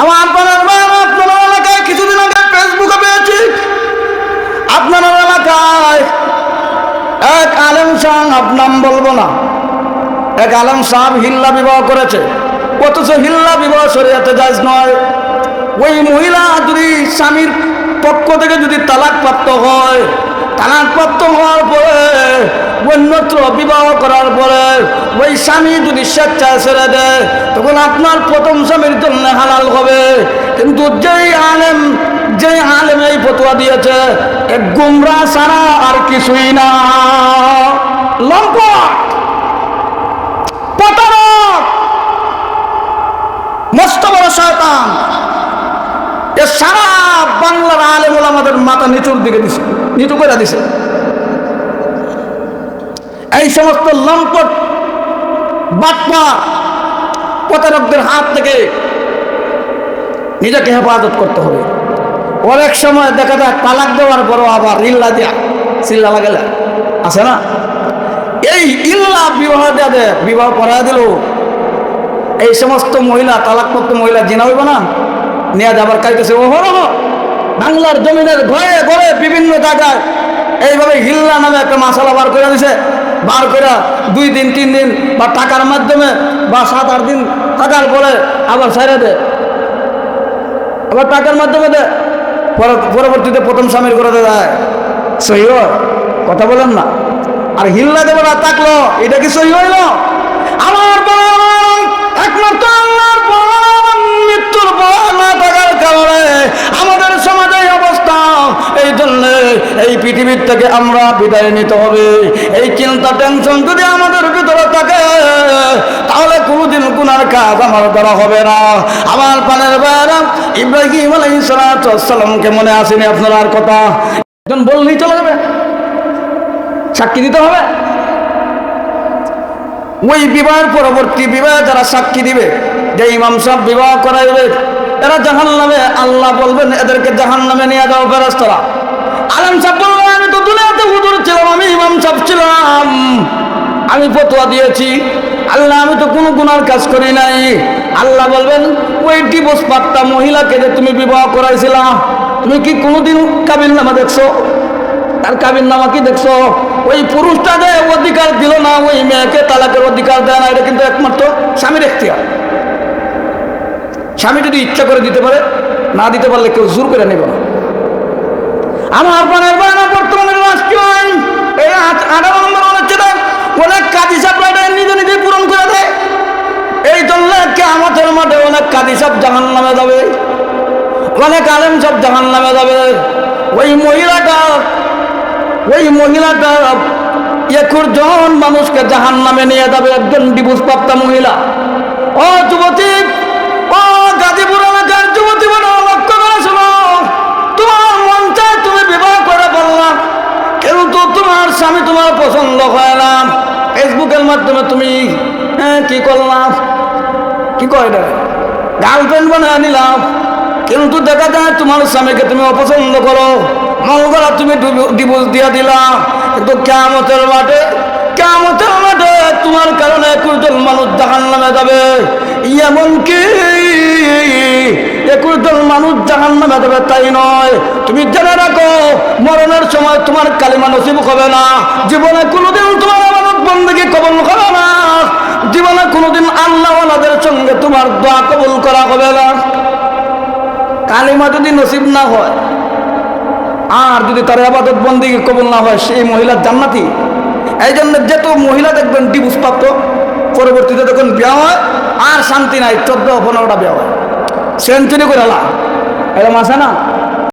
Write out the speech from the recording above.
আমার আপনার কিছুদিন আগে বলব না বিবাহ করেছে। বিবাহ নয়। ওই মহিলা যদি স্বামীর পক্ষ থেকে যদি তালাক প্রাপ্ত হয় তালাক প্রাপ্ত হওয়ার পরে অন্যত্র বিবাহ করার পরে ওই স্বামী যদি স্বেচ্ছায় ছেড়ে দেয়, তখন আপনার প্রথম স্বামীর জন্য হালাল হবে। কিন্তু যেই আলেম যেই আলেম এই ফতোয়া দিয়েছে, এক গুমরা ছাড়া আর কিছুই না। লম্পট, প্রতারক, মস্ত বড় শয়তান। এ সারা বাংলার আলেমুল আমাদের মাথা নিচুর দিকে দিছে, নিচু করে দিছে। এই সমস্ত লম্পট বাটপা প্রতারকদের হাত থেকে নিজেকে হেফাজত করতে হবে। অনেক সময় দেখা যায় তালাক দেওয়ার পরও আবার ইল্লা দিয়া চিল্লা লাগালে আছে না? এই ইল্লা বিবাহ দেয়া দে, বিবাহ করা দিল। এই সমস্ত মহিলা, তালাকপ্রাপ্ত মহিলা জেনা হইব না? নিয়ে যাবার কাইতেছে ওহরহ বাংলার জমিনের ঘরে ঘরে বিভিন্ন জায়গায় এইভাবে হিল্লা নামে একটা মশালা বার করে দিছে। বার করে দুই দিন, তিন দিন বা টাকার মাধ্যমে বা সাত, আট দিন থাকার পরে আবার ছেড়ে দেয় আবার টাকার মাধ্যমে পর- পরবর্তীতে প্রথম স্বামীর করে দেয় সহি কথা বলেন না। আর হিল্লা দেবো না, থাকল। এটা কি সহি হইল? আমার একমাত্র মৃত্যুর না থাকার কারণে আমাদের সমাজে অবস্থা, এই জন্য এই পৃথিবীর থেকে আমরা বিদায় নিতে হবে। এই চিন্তা টেনশন যদি আমাদের ভিতরে থাকে, তাহলে কোনোদিন গুনার কাজ আমার দ্বারা হবে না। আমার পানের বাইরা ইব্রাহিম আলাইসালামকে মনে আসেনি আপনার আর কথা? একজন বললেই চলে যাবে। সাক্ষী দিতে হবে। ওই বিবাহের পরবর্তী বিবাহে যারা সাক্ষী দিবে, যে ইমাম সাহেব বিবাহ করাইবে, এরা জাহান নামে আল্লাহ বলবেন, এদেরকে জাহান নামে নিয়ে যাও ফেরস্তরা আলম সাহেব বলবেন, আমি তো দুনিয়াতে হুজুর ছিলাম আমি ইমাম সাহেব আমি ফতোয়া দিয়েছি। আল্লাহ, আমি তো কোনো গুনার কাজ করি নাই। আল্লাহ বলবেন, ওই ডিভোর্স পাত্তা মহিলাকে যে তুমি বিবাহ করাইছিলা, তুমি কি কোনোদিন কাবিল নামা দেখছ? তার কাবির নামা কি দেখছ? ওই পুরুষটা যে অধিকার দিল না, ওই মেয়েকে তালাকের অধিকার দেয় না, এটা কিন্তু একমাত্র স্বামীর এখতিয়ার। স্বামী যদি ইচ্ছা করে দিতে পারে, না দিতে পারলে কেউ জোর করে নেবে না। আমার পানের অনেক কাজী সাপড়া নিজে নিজে পূরণ করে দেয়। এই জন্য আমাদের মাঠে অনেক কাজী সাপ জাহান নামে যাবে। অনেক আলেম সব জাহান নামে যাবে। ওই মহিলাটা ওই মহিলাটা জন মানুষকে জাহান নামে নিয়ে যাবে, একজন ডিভোর্স প্রাপ্তা মহিলা। ও যুবতী, ও গাজীপুর এলাকার যুবতী বলো লক্ষ্য করে শোনো। তোমার মন তুমি বিবাহ করে বললাম কিন্তু তোমার স্বামী তোমার পছন্দ হয় না। ফেসবুকের মাধ্যমে তুমি হ্যাঁ, কি করলাম কি কয় এটা গার্লফ্রেন্ড বানিয়ে নিলাম কিন্তু দেখা যায় তোমার স্বামীকে তুমি অপছন্দ করো। মঙ্গলা তুমি ডিভোর্স দিয়ে দিলা। কিন্তু কেমতের মাঠে কেমতের মাঠে তোমার কারণে একুশজন মানুষ জাহান নামে যাবে। এমনকি একুশজন মানুষ জাহান নামে যাবে তাই নয়। তুমি জেনে রাখো মরণের সময় তোমার কালিমা নসিব হবে না। জীবনে কোনোদিন তোমার তোমার দোয়া কবুল করা হবে না। কালিমা যদি নসিব না হয়, আর যদি তার আবাদত বন্দী কবুল না হয়, সেই মহিলার জান্নাতি। এই জন্য যেত মহিলা দেখবেন ডিভোর্স প্রাপ্ত পরবর্তীতে যখন বিয়া হয়, আর শান্তি নাই, চোদ্দ, পনেরোটা বিয়া হয়। সেঞ্চুরি করে এলাম এরকম আছে না?